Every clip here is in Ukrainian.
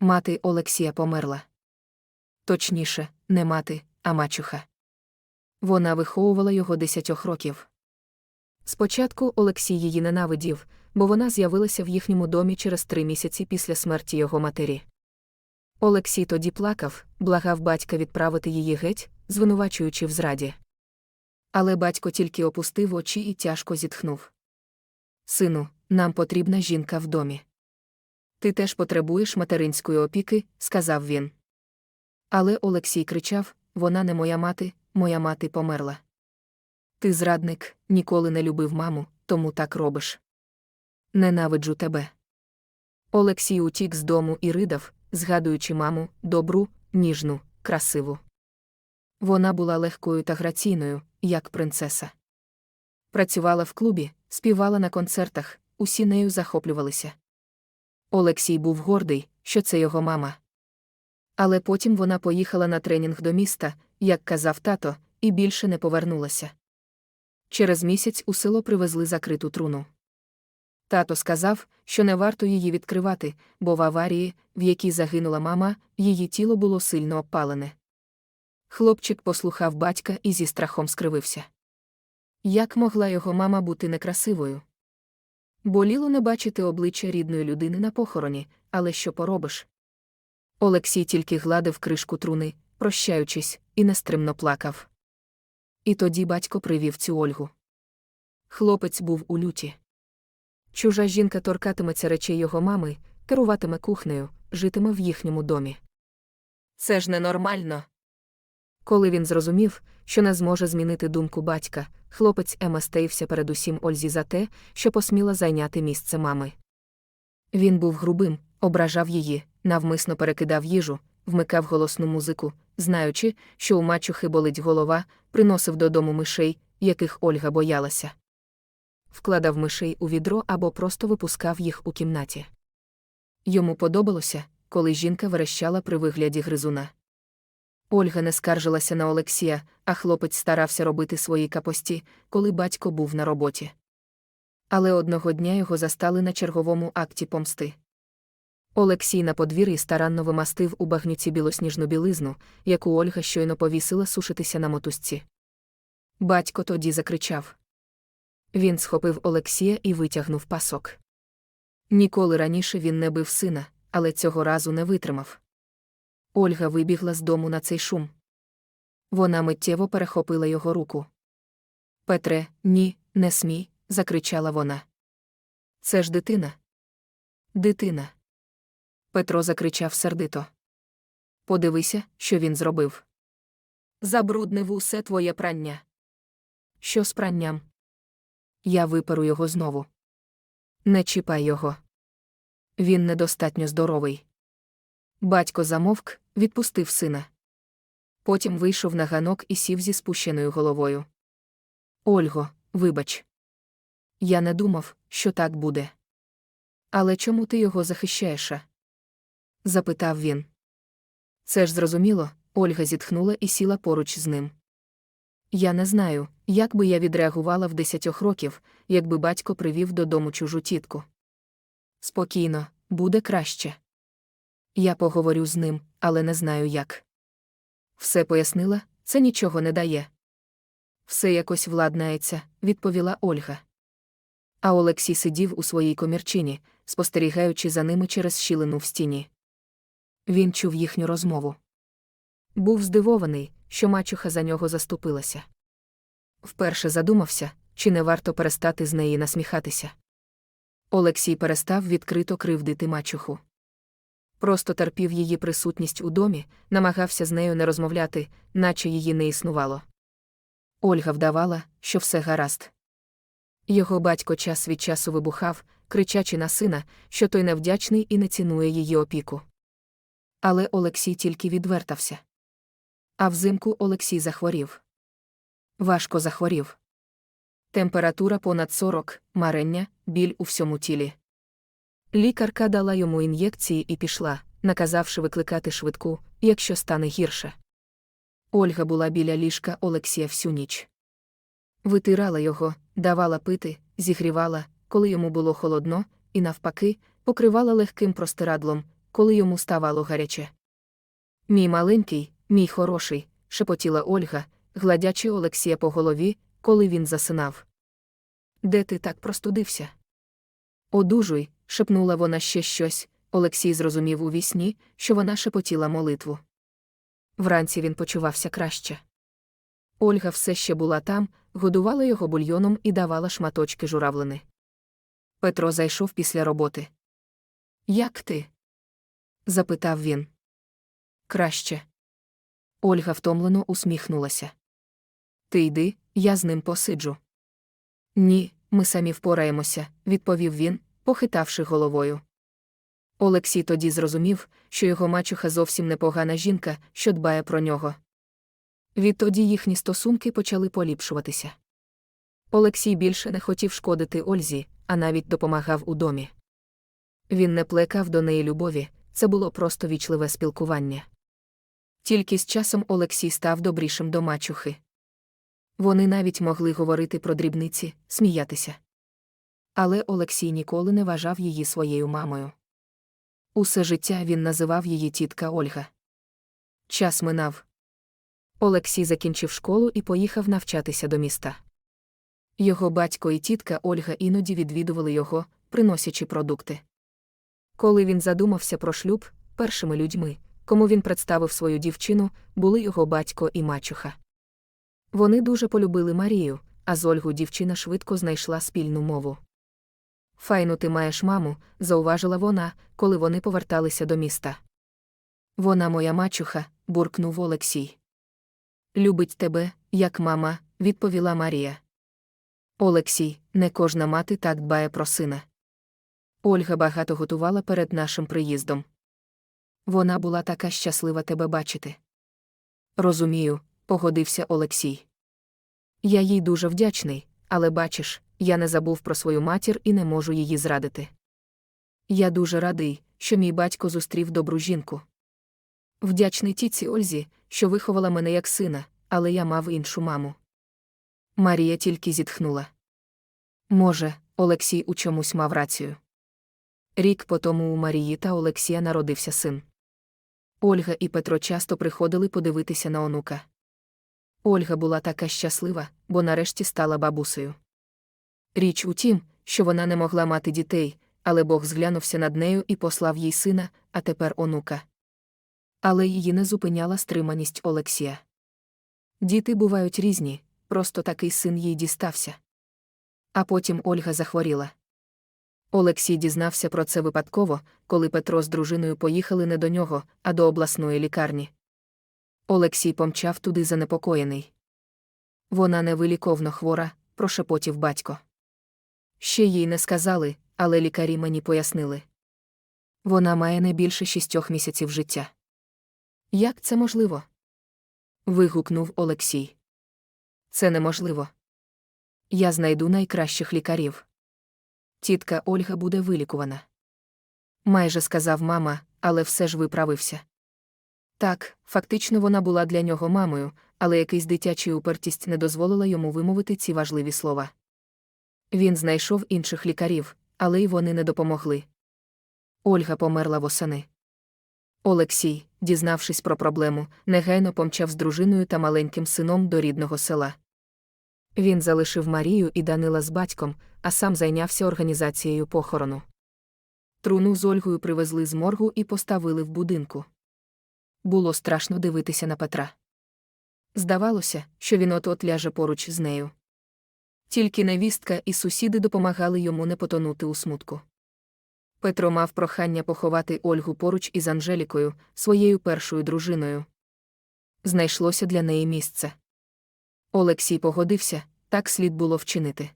Мати Олексія померла. Точніше, не мати, а мачуха. Вона виховувала його десятьох років. Спочатку Олексій її ненавидів, бо вона з'явилася в їхньому домі через три місяці після смерті його матері. Олексій тоді плакав, благав батька відправити її геть, звинувачуючи в зраді. Але батько тільки опустив очі і тяжко зітхнув. Сину, нам потрібна жінка в домі. Ти теж потребуєш материнської опіки, сказав він. Але Олексій кричав вона не моя мати, моя мати померла. Ти зрадник, ніколи не любив маму, тому так робиш. Ненавиджу тебе. Олексій утік з дому і ридав, згадуючи маму, добру, ніжну, красиву. Вона була легкою та граційною, як принцеса. Працювала в клубі, співала на концертах, усі нею захоплювалися. Олексій був гордий, що це його мама. Але потім вона поїхала на тренінг до міста, як казав тато, і більше не повернулася. Через місяць у село привезли закриту труну. Тато сказав, що не варто її відкривати, бо в аварії, в якій загинула мама, її тіло було сильно обпалене. Хлопчик послухав батька і зі страхом скривився. Як могла його мама бути некрасивою? Боліло не бачити обличчя рідної людини на похороні, але що поробиш? Олексій тільки гладив кришку труни, прощаючись, і нестримно плакав. І тоді батько привів цю Ольгу. Хлопець був у люті. Чужа жінка торкатиметься речей його мами, керуватиме кухнею, житиме в їхньому домі. Це ж ненормально. Коли він зрозумів, що не зможе змінити думку батька, хлопець Ема стаївся передусім Ользі за те, що посміла зайняти місце мами. Він був грубим, ображав її, навмисно перекидав їжу, вмикав голосну музику, знаючи, що у мачухи болить голова, приносив додому мишей, яких Ольга боялася. Вкладав мишей у відро або просто випускав їх у кімнаті. Йому подобалося, коли жінка верещала при вигляді гризуна. Ольга не скаржилася на Олексія, а хлопець старався робити свої капості, коли батько був на роботі. Але одного дня його застали на черговому акті помсти. Олексій на подвір'ї старанно вимастив у багнюці білосніжну білизну, яку Ольга щойно повісила сушитися на мотузці. Батько тоді закричав. Він схопив Олексія і витягнув пасок. Ніколи раніше він не бив сина, але цього разу не витримав. Ольга вибігла з дому на цей шум. Вона миттєво перехопила його руку. Петре, ні, не смій, закричала вона. Це ж дитина. Дитина. Петро закричав сердито. Подивися, що він зробив. Забруднив усе твоє прання. Що з пранням? Я виперу його знову. Не чіпай його. Він недостатньо здоровий. Батько замовк, відпустив сина. Потім вийшов на ганок і сів зі спущеною головою. Ольго, вибач. Я не думав, що так буде. Але чому ти його захищаєш? запитав він. Це ж зрозуміло, Ольга зітхнула і сіла поруч з ним. Я не знаю, як би я відреагувала в десятьох років, якби батько привів додому чужу тітку. Спокійно, буде краще. Я поговорю з ним, але не знаю як. Все пояснила, це нічого не дає. Все якось владнається, відповіла Ольга. А Олексій сидів у своїй комірчині, спостерігаючи за ними через щілину в стіні. Він чув їхню розмову. Був здивований, що мачуха за нього заступилася. Вперше задумався, чи не варто перестати з неї насміхатися. Олексій перестав відкрито кривдити мачуху. Просто терпів її присутність у домі, намагався з нею не розмовляти, наче її не існувало. Ольга вдавала, що все гаразд. Його батько час від часу вибухав, кричачи на сина, що той невдячний і не цінує її опіку. Але Олексій тільки відвертався. А взимку Олексій захворів. Важко захворів. Температура понад 40, марення, біль у всьому тілі. Лікарка дала йому ін'єкції і пішла, наказавши викликати швидку, якщо стане гірше. Ольга була біля ліжка Олексія всю ніч. Витирала його, давала пити, зігрівала, коли йому було холодно, і навпаки, покривала легким простирадлом, коли йому ставало гаряче. Мій маленький, мій хороший, шепотіла Ольга, гладячи Олексія по голові, коли він засинав. Де ти так простудився? Одужуй, шепнула вона ще щось. Олексій зрозумів у вісні, що вона шепотіла молитву. Вранці він почувався краще. Ольга все ще була там, годувала його бульйоном і давала шматочки журавлини. Петро зайшов після роботи. Як ти? запитав він. Краще. Ольга втомлено усміхнулася. Ти йди, я з ним посиджу. Ні, ми самі впораємося, відповів він, похитавши головою. Олексій тоді зрозумів, що його мачуха зовсім непогана жінка, що дбає про нього. Відтоді їхні стосунки почали поліпшуватися. Олексій більше не хотів шкодити Ользі, а навіть допомагав у домі. Він не плекав до неї любові, це було просто вічливе спілкування. Тільки з часом Олексій став добрішим до мачухи. Вони навіть могли говорити про дрібниці, сміятися. Але Олексій ніколи не вважав її своєю мамою. Усе життя він називав її тітка Ольга. Час минав. Олексій закінчив школу і поїхав навчатися до міста. Його батько і тітка Ольга іноді відвідували його, приносячи продукти. Коли він задумався про шлюб, першими людьми, кому він представив свою дівчину, були його батько і мачуха. Вони дуже полюбили Марію, а з Ольгу дівчина швидко знайшла спільну мову. Файну ти маєш маму, зауважила вона, коли вони поверталися до міста. Вона моя мачуха, буркнув Олексій. Любить тебе, як мама, відповіла Марія. Олексій, не кожна мати так дбає про сина. Ольга багато готувала перед нашим приїздом. Вона була така щаслива тебе бачити. Розумію, погодився Олексій. Я їй дуже вдячний, але бачиш, я не забув про свою матір і не можу її зрадити. Я дуже радий, що мій батько зустрів добру жінку. Вдячний тіці Ользі, що виховала мене як сина, але я мав іншу маму. Марія тільки зітхнула. Може, Олексій у чомусь мав рацію. Рік по тому у Марії та Олексія народився син. Ольга і Петро часто приходили подивитися на онука. Ольга була така щаслива, бо нарешті стала бабусею. Річ у тім, що вона не могла мати дітей, але Бог зглянувся над нею і послав їй сина, а тепер онука. Але її не зупиняла стриманість Олексія. Діти бувають різні, просто такий син їй дістався. А потім Ольга захворіла. Олексій дізнався про це випадково, коли Петро з дружиною поїхали не до нього, а до обласної лікарні. Олексій помчав туди занепокоєний. Вона невиліковно хвора, прошепотів батько. Ще їй не сказали, але лікарі мені пояснили. Вона має не більше шістьох місяців життя. Як це можливо? вигукнув Олексій. Це неможливо. Я знайду найкращих лікарів. Тітка Ольга буде вилікувана. Майже сказав мама, але все ж виправився. Так, фактично вона була для нього мамою, але якийсь дитячий упертість не дозволила йому вимовити ці важливі слова. Він знайшов інших лікарів, але й вони не допомогли. Ольга померла восени. Олексій, дізнавшись про проблему, негайно помчав з дружиною та маленьким сином до рідного села. Він залишив Марію і Данила з батьком, а сам зайнявся організацією похорону. Труну з Ольгою привезли з моргу і поставили в будинку. Було страшно дивитися на Петра. Здавалося, що він от-от ляже поруч з нею. Тільки невістка і сусіди допомагали йому не потонути у смутку. Петро мав прохання поховати Ольгу поруч із Анжелікою, своєю першою дружиною. Знайшлося для неї місце. Олексій погодився, так слід було вчинити.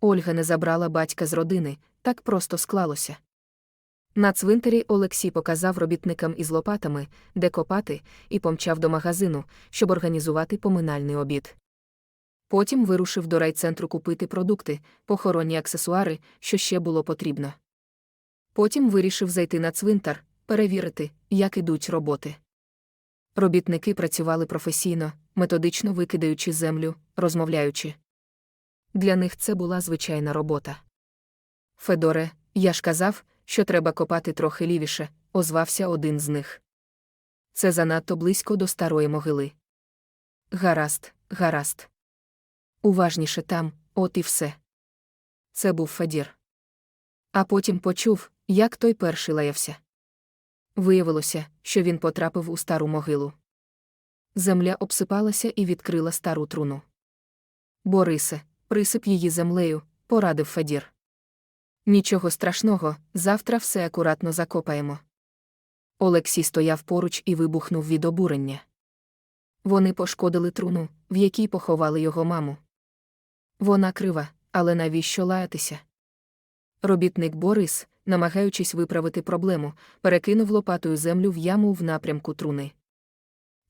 Ольга не забрала батька з родини, так просто склалося. На цвинтарі Олексій показав робітникам із лопатами, де копати, і помчав до магазину, щоб організувати поминальний обід. Потім вирушив до райцентру купити продукти, похоронні аксесуари, що ще було потрібно. Потім вирішив зайти на цвинтар, перевірити, як ідуть роботи. Робітники працювали професійно, методично викидаючи землю, розмовляючи. Для них це була звичайна робота. Федоре, я ж казав, що треба копати трохи лівіше, озвався один з них. Це занадто близько до старої могили. Гаразд, гаразд. Уважніше там, от і все. Це був Федір. А потім почув, як той перший лаявся. Виявилося, що він потрапив у стару могилу. Земля обсипалася і відкрила стару труну. Борисе, присип її землею, порадив Федір. Нічого страшного, завтра все акуратно закопаємо. Олексій стояв поруч і вибухнув від обурення. Вони пошкодили труну, в якій поховали його маму. Вона крива, але навіщо лаятися? Робітник Борис, намагаючись виправити проблему, перекинув лопатою землю в яму в напрямку труни.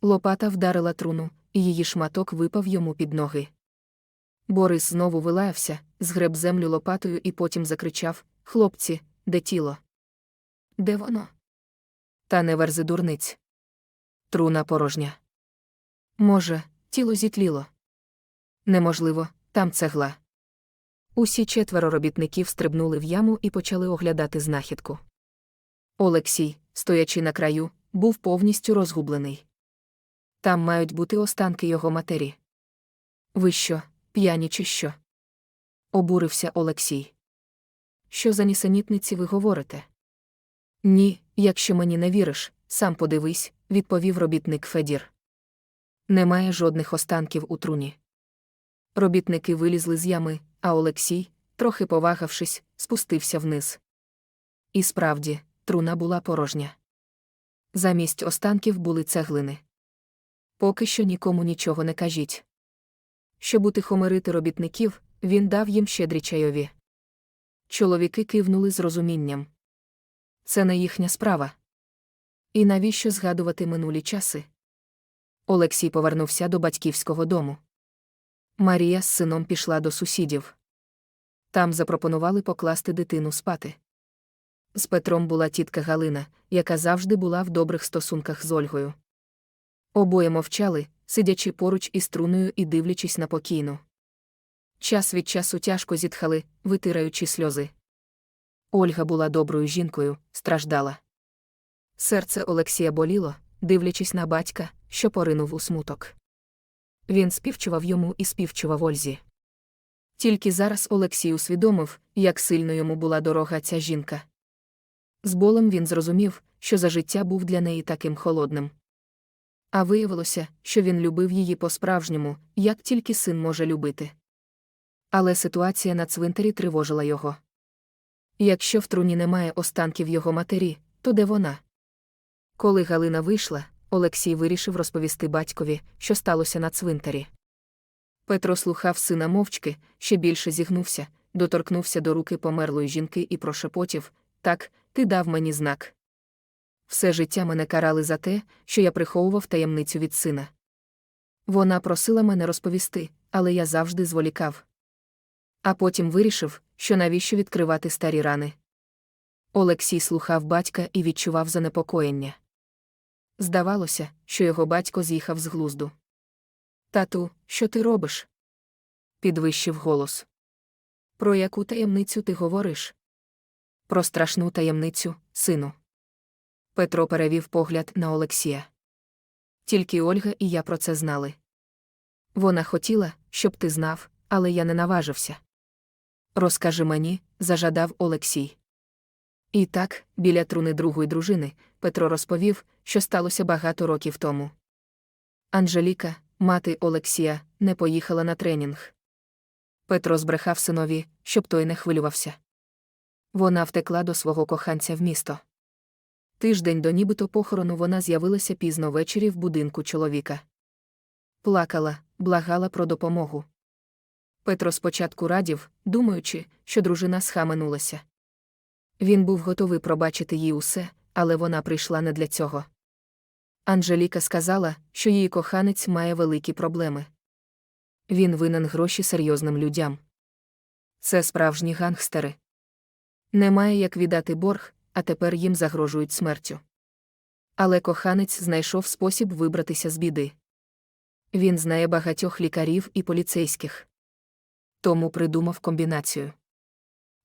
Лопата вдарила труну, і її шматок випав йому під ноги. Борис знову вилаявся, згреб землю лопатою і потім закричав Хлопці, де тіло? Де воно? Та не верзи дурниць. Труна порожня. Може, тіло зітліло. Неможливо, там цегла. Усі четверо робітників стрибнули в яму і почали оглядати знахідку. Олексій, стоячи на краю, був повністю розгублений. Там мають бути останки його матері. Ви що, п'яні чи що? Обурився Олексій. Що за нісенітниці ви говорите? Ні, якщо мені не віриш, сам подивись, відповів робітник Федір. Немає жодних останків у труні. Робітники вилізли з ями, а Олексій, трохи повагавшись, спустився вниз. І справді, труна була порожня. Замість останків були цеглини. Поки що нікому нічого не кажіть. Щоб утихомирити робітників, він дав їм щедрі чайові. Чоловіки кивнули з розумінням. Це не їхня справа. І навіщо згадувати минулі часи? Олексій повернувся до батьківського дому. Марія з сином пішла до сусідів. Там запропонували покласти дитину спати. З Петром була тітка Галина, яка завжди була в добрих стосунках з Ольгою. Обоє мовчали, сидячи поруч із труною і дивлячись на покійну. Час від часу тяжко зітхали, витираючи сльози. Ольга була доброю жінкою, страждала. Серце Олексія боліло, дивлячись на батька, що поринув у смуток. Він співчував йому і співчував Ользі. Тільки зараз Олексій усвідомив, як сильно йому була дорога ця жінка. З болем він зрозумів, що за життя був для неї таким холодним. А виявилося, що він любив її по-справжньому, як тільки син може любити. Але ситуація на цвинтарі тривожила його. Якщо в труні немає останків його матері, то де вона? Коли Галина вийшла, Олексій вирішив розповісти батькові, що сталося на цвинтарі. Петро слухав сина мовчки, ще більше зігнувся, доторкнувся до руки померлої жінки і прошепотів так, ти дав мені знак. Все життя мене карали за те, що я приховував таємницю від сина. Вона просила мене розповісти, але я завжди зволікав. А потім вирішив, що навіщо відкривати старі рани. Олексій слухав батька і відчував занепокоєння. Здавалося, що його батько з'їхав з глузду. Тату, що ти робиш? підвищив голос. Про яку таємницю ти говориш? Про страшну таємницю, сину. Петро перевів погляд на Олексія. Тільки Ольга і я про це знали. Вона хотіла, щоб ти знав, але я не наважився. Розкажи мені, зажадав Олексій. І так, біля труни другої дружини, Петро розповів, що сталося багато років тому. Анжеліка, мати Олексія, не поїхала на тренінг. Петро збрехав синові, щоб той не хвилювався. Вона втекла до свого коханця в місто. Тиждень до нібито похорону вона з'явилася пізно ввечері в будинку чоловіка. Плакала, благала про допомогу. Петро спочатку радів, думаючи, що дружина схаменулася. Він був готовий пробачити їй усе, але вона прийшла не для цього. Анжеліка сказала, що її коханець має великі проблеми. Він винен гроші серйозним людям. Це справжні гангстери. Немає як віддати борг, а тепер їм загрожують смертю. Але коханець знайшов спосіб вибратися з біди. Він знає багатьох лікарів і поліцейських. Тому придумав комбінацію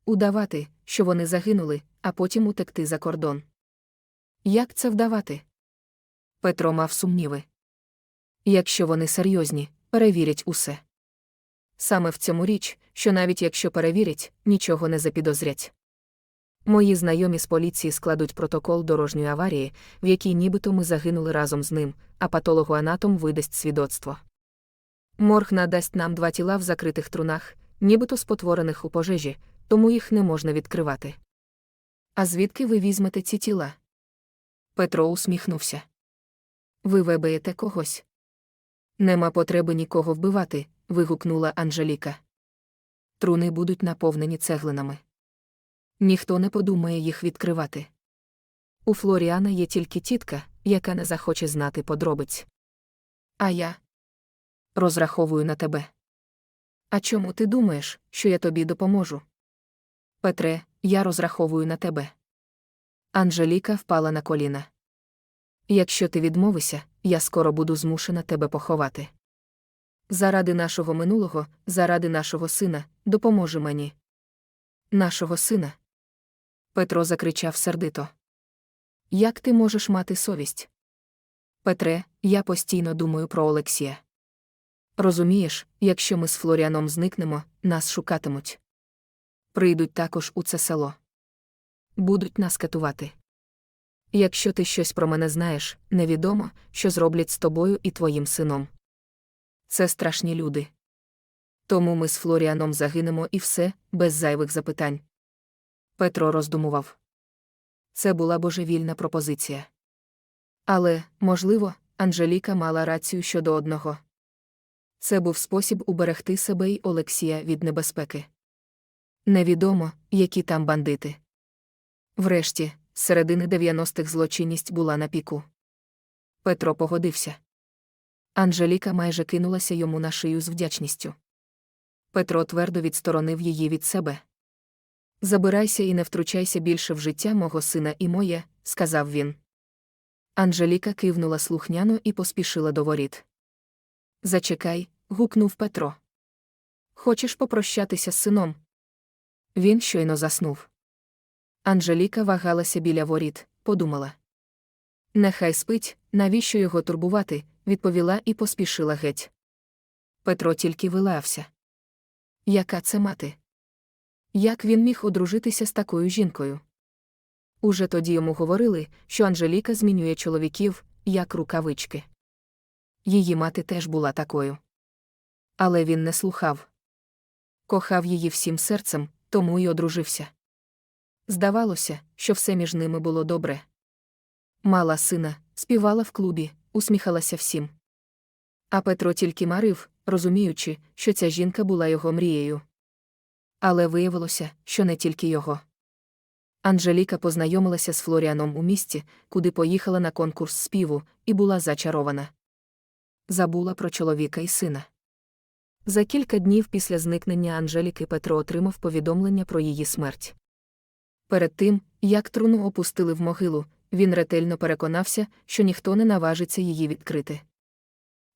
удавати, що вони загинули, а потім утекти за кордон. Як це вдавати? Петро мав сумніви. Якщо вони серйозні, перевірять усе. Саме в цьому річ, що навіть якщо перевірять, нічого не запідозрять. Мої знайомі з поліції складуть протокол дорожньої аварії, в якій нібито ми загинули разом з ним, а патологоанатом видасть свідоцтво. Морг надасть нам два тіла в закритих трунах, нібито спотворених у пожежі, тому їх не можна відкривати. А звідки ви візьмете ці тіла? Петро усміхнувся. Ви вебеєте когось. Нема потреби нікого вбивати, вигукнула Анжеліка. Труни будуть наповнені цеглинами. Ніхто не подумає їх відкривати. У Флоріана є тільки тітка, яка не захоче знати подробиць. А я розраховую на тебе. А чому ти думаєш, що я тобі допоможу? Петре, я розраховую на тебе. Анжеліка впала на коліна. Якщо ти відмовишся, я скоро буду змушена тебе поховати. Заради нашого минулого, заради нашого сина, допоможи мені. Нашого сина. Петро закричав сердито. Як ти можеш мати совість? Петре, я постійно думаю про Олексія. Розумієш, якщо ми з Флоріаном зникнемо, нас шукатимуть. Прийдуть також у це село. Будуть нас катувати. Якщо ти щось про мене знаєш, невідомо, що зроблять з тобою і твоїм сином. Це страшні люди. Тому ми з Флоріаном загинемо і все, без зайвих запитань. Петро роздумував. Це була божевільна пропозиція. Але, можливо, Анжеліка мала рацію щодо одного. Це був спосіб уберегти себе й Олексія від небезпеки. Невідомо, які там бандити. Врешті, з середини 90-х злочинність була на піку. Петро погодився. Анжеліка майже кинулася йому на шию з вдячністю. Петро твердо відсторонив її від себе. Забирайся і не втручайся більше в життя мого сина і моє, сказав він. Анжеліка кивнула слухняно і поспішила до воріт. Зачекай, гукнув Петро. Хочеш попрощатися з сином? Він щойно заснув. Анжеліка вагалася біля воріт, подумала. Нехай спить, навіщо його турбувати, відповіла і поспішила геть. Петро тільки вилався. Яка це мати? Як він міг одружитися з такою жінкою? Уже тоді йому говорили, що Анжеліка змінює чоловіків, як рукавички. Її мати теж була такою. Але він не слухав. Кохав її всім серцем, тому й одружився. Здавалося, що все між ними було добре. Мала сина, співала в клубі, усміхалася всім. А Петро тільки марив, розуміючи, що ця жінка була його мрією. Але виявилося, що не тільки його. Анжеліка познайомилася з Флоріаном у місті, куди поїхала на конкурс співу, і була зачарована. Забула про чоловіка і сина. За кілька днів після зникнення Анжеліки Петро отримав повідомлення про її смерть. Перед тим, як труну опустили в могилу, він ретельно переконався, що ніхто не наважиться її відкрити.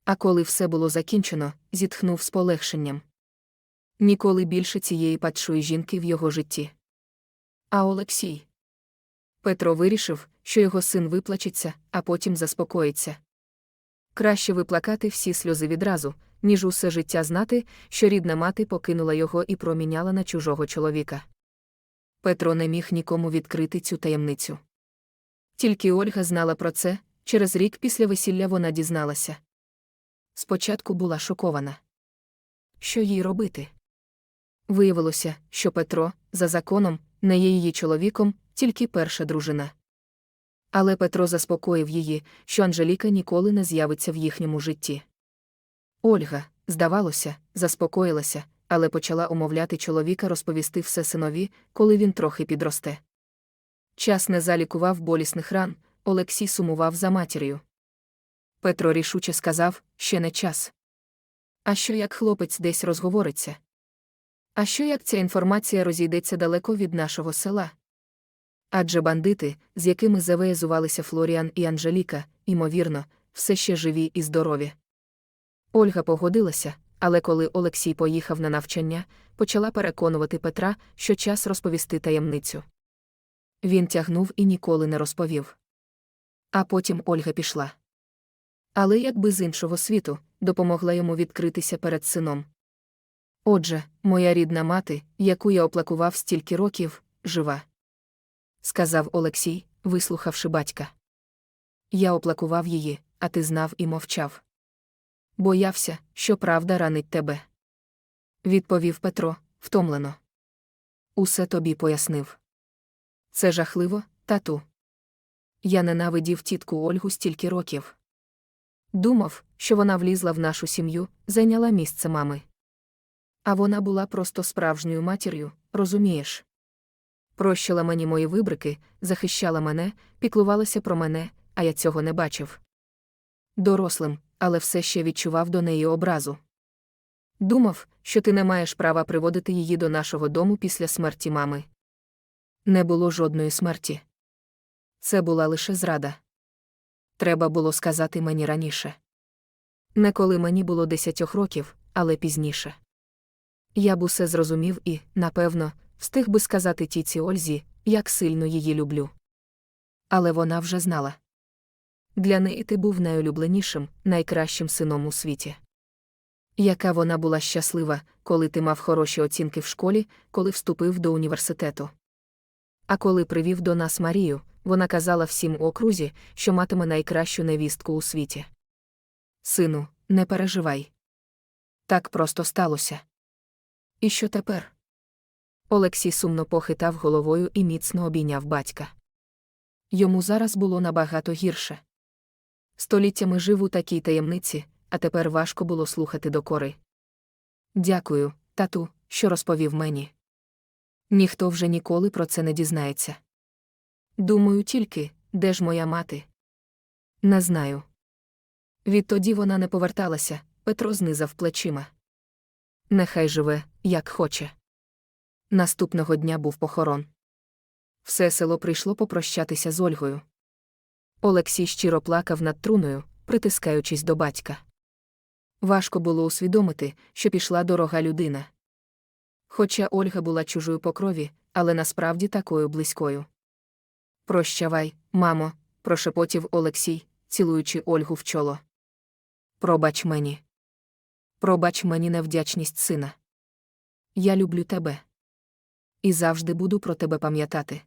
А коли все було закінчено, зітхнув з полегшенням. Ніколи більше цієї падшої жінки в його житті. А Олексій. Петро вирішив, що його син виплачеться, а потім заспокоїться. Краще виплакати всі сльози відразу, ніж усе життя знати, що рідна мати покинула його і проміняла на чужого чоловіка. Петро не міг нікому відкрити цю таємницю. Тільки Ольга знала про це, через рік після весілля вона дізналася. Спочатку була шокована. Що їй робити? Виявилося, що Петро, за законом, не є її чоловіком, тільки перша дружина. Але Петро заспокоїв її, що Анжеліка ніколи не з'явиться в їхньому житті. Ольга, здавалося, заспокоїлася, але почала умовляти чоловіка розповісти все синові, коли він трохи підросте. Час не залікував болісних ран, Олексій сумував за матір'ю. Петро рішуче сказав, ще не час. А що як хлопець десь розговориться? А що як ця інформація розійдеться далеко від нашого села? Адже бандити, з якими завеєзувалися Флоріан і Анжеліка, ймовірно, все ще живі і здорові. Ольга погодилася, але коли Олексій поїхав на навчання, почала переконувати Петра, що час розповісти таємницю. Він тягнув і ніколи не розповів. А потім Ольга пішла. Але якби з іншого світу допомогла йому відкритися перед сином. Отже, моя рідна мати, яку я оплакував стільки років, жива. Сказав Олексій, вислухавши батька. Я оплакував її, а ти знав і мовчав. Боявся, що правда ранить тебе. Відповів Петро, втомлено. Усе тобі пояснив. Це жахливо, тату. Я ненавидів тітку Ольгу стільки років. Думав, що вона влізла в нашу сім'ю, зайняла місце мами. А вона була просто справжньою матір'ю, розумієш? Прощила мені мої вибрики, захищала мене, піклувалася про мене, а я цього не бачив. Дорослим, але все ще відчував до неї образу. Думав, що ти не маєш права приводити її до нашого дому після смерті мами. Не було жодної смерті. Це була лише зрада. Треба було сказати мені раніше. Не коли мені було десятьох років, але пізніше. Я б усе зрозумів і, напевно, встиг би сказати тіці Ользі, як сильно її люблю. Але вона вже знала. Для неї ти був найулюбленішим, найкращим сином у світі. Яка вона була щаслива, коли ти мав хороші оцінки в школі, коли вступив до університету. А коли привів до нас Марію, вона казала всім у окрузі, що матиме найкращу невістку у світі. Сину, не переживай. Так просто сталося. І що тепер? Олексій сумно похитав головою і міцно обійняв батька. Йому зараз було набагато гірше. Століттями жив у такій таємниці, а тепер важко було слухати докори. Дякую, тату, що розповів мені. Ніхто вже ніколи про це не дізнається. Думаю тільки, де ж моя мати? Не знаю. Відтоді вона не поверталася, Петро знизав плечима. Нехай живе, як хоче. Наступного дня був похорон. Все село прийшло попрощатися з Ольгою. Олексій щиро плакав над труною, притискаючись до батька. Важко було усвідомити, що пішла дорога людина. Хоча Ольга була чужою по крові, але насправді такою близькою. Прощавай, мамо, прошепотів Олексій, цілуючи Ольгу в чоло. Пробач мені. Пробач мені невдячність сина. Я люблю тебе. І завжди буду про тебе пам'ятати.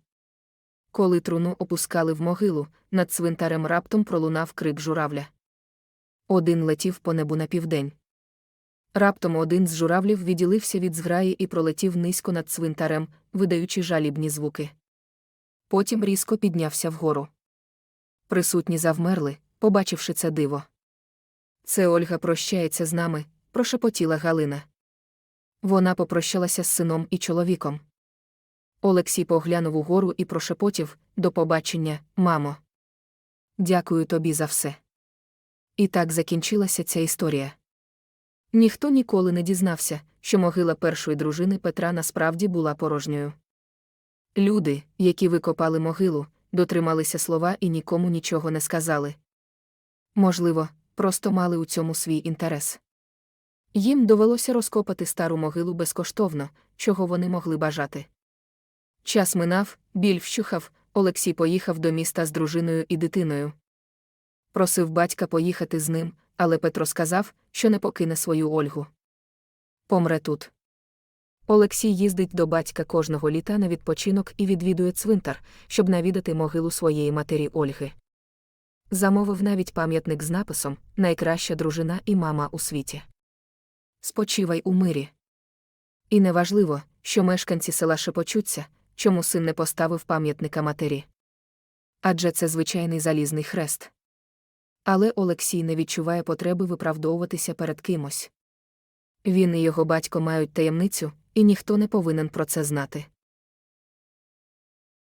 Коли труну опускали в могилу, над цвинтарем раптом пролунав крик журавля. Один летів по небу на південь. Раптом один з журавлів відділився від зграї і пролетів низько над цвинтарем, видаючи жалібні звуки. Потім різко піднявся вгору. Присутні завмерли, побачивши це диво. Це Ольга прощається з нами, прошепотіла Галина. Вона попрощалася з сином і чоловіком. Олексій поглянув угору і прошепотів до побачення, мамо. Дякую тобі за все. І так закінчилася ця історія. Ніхто ніколи не дізнався, що могила першої дружини Петра насправді була порожньою. Люди, які викопали могилу, дотрималися слова і нікому нічого не сказали. Можливо, просто мали у цьому свій інтерес. Їм довелося розкопати стару могилу безкоштовно, чого вони могли бажати. Час минав, біль вщухав, Олексій поїхав до міста з дружиною і дитиною. Просив батька поїхати з ним, але Петро сказав, що не покине свою Ольгу. Помре тут. Олексій їздить до батька кожного літа на відпочинок і відвідує цвинтар, щоб навідати могилу своєї матері Ольги. Замовив навіть пам'ятник з написом Найкраща дружина і мама у світі. Спочивай у мирі. І неважливо, що мешканці села шепочуться, чому син не поставив пам'ятника матері. Адже це звичайний залізний хрест. Але Олексій не відчуває потреби виправдовуватися перед кимось. Він і його батько мають таємницю, і ніхто не повинен про це знати.